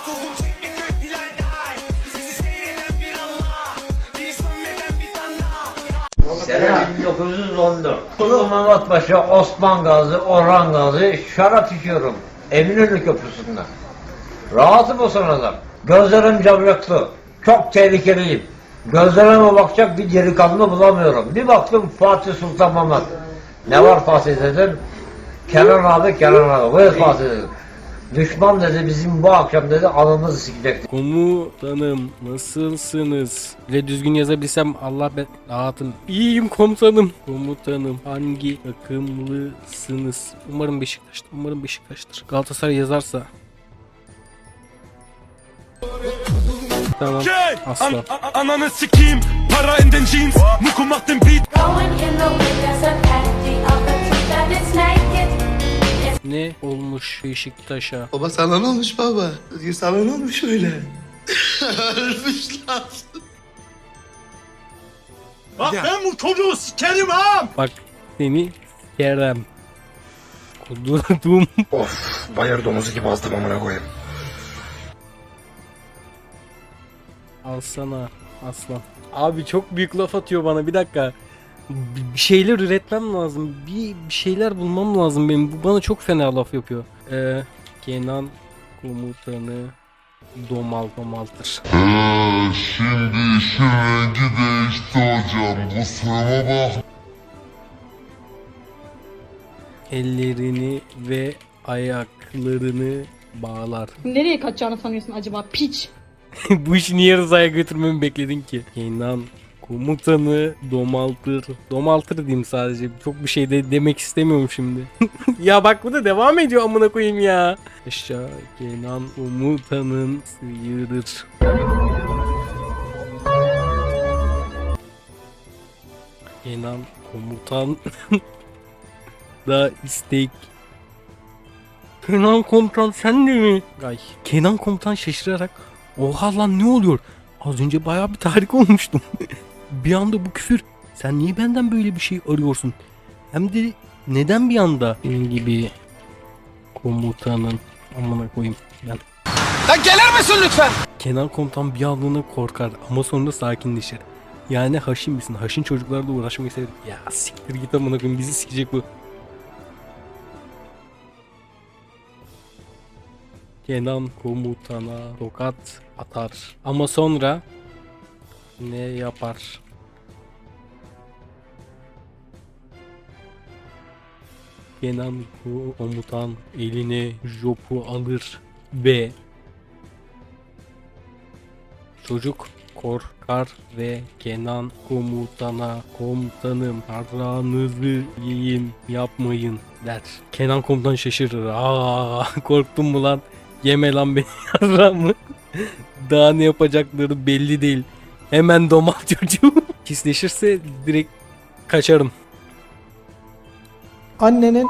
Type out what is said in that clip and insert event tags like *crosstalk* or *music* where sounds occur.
Okulun teknik Bilal Day Sizi seyreden bir Allah Bir sönmeden bir tane Sene 1914. Ulu Mehmet Paşa, Osman Gazi, Orhan Gazi şarap içiyorum. Eminönü Köprüsü'nde. Rahatım o sırada. Gözlerim camyaklı. Çok tehlikeliyim. Gözlerime bakacak bir delikanlı bulamıyorum. Bir baktım Fatih Sultan Mehmet. Ne var Fatih dedim. Kenan abi, Kenan abi. Buyur Fatih dedim. Düşman dedi bizim bu akşam dedi anamızı sikecek. Komutanım nasılsınız? Bile düzgün yazabilsem Allah ben rahatım. İyiyim komutanım. Komutanım hangi takımlısınız? Umarım Beşiktaş'tır. Umarım Beşiktaş'tır. Galatasaray yazarsa. Tamam. Asla. Ananı sikeyim Para in den Jeans Muku macht den Beat Going in the Ne olmuş Beşiktaş'a? Baba sana ne olmuş baba? Sana ne olmuş öyle? *laughs* Ölmüş lan. Bak ben bu çocuğu sikerim ha Bak seni Kerem. Kudurdum. *laughs* Of bayır domuzu gibi azdım amına koyayım. Alsana aslan. Abi çok büyük laf atıyor bana bir dakika. Bir şeyler üretmem lazım. Bir, bir şeyler bulmam lazım benim. Bu bana çok fena laf yapıyor. Ee, Kenan komutanı domal domaltır. Ee, şimdi işin rengi değişti hocam. Kusuruma bak. Ellerini ve ayaklarını bağlar. Nereye kaçacağını sanıyorsun acaba piç? *laughs* Bu işi niye Rıza'ya götürmemi bekledin ki? Kenan komutanı domaltır. Domaltır diyeyim sadece. Çok bir şey de demek istemiyorum şimdi. *laughs* ya bak bu da devam ediyor amına koyayım ya. Aşağı Kenan komutanın sıyırır. Kenan komutan *laughs* da istek Kenan komutan sen de mi? Ay. Kenan komutan şaşırarak Oha lan ne oluyor? Az önce bayağı bir tahrik olmuştum. *laughs* bir anda bu küfür. Sen niye benden böyle bir şey arıyorsun? Hem de neden bir anda? Benim gibi komutanın amına koyayım ben. Lan gelir misin lütfen Kenan komutan bir anlığına korkar ama sonra sakinleşir. Yani haşin misin? Haşin çocuklarla uğraşmayı severim. Ya siktir git amına koyayım bizi sikecek bu. Kenan komutana tokat atar. Ama sonra ne yapar? Kenan komutan eline jopu alır ve Çocuk korkar ve Kenan komutana komutanım harranızı yiyin yapmayın der. Kenan komutan şaşırır. Aa *laughs* korktum mu lan? Yeme lan beni *laughs* harramı. Daha ne yapacakları belli değil. Hemen domal çocuğu. *laughs* Pisleşirse direkt kaçarım. Annenin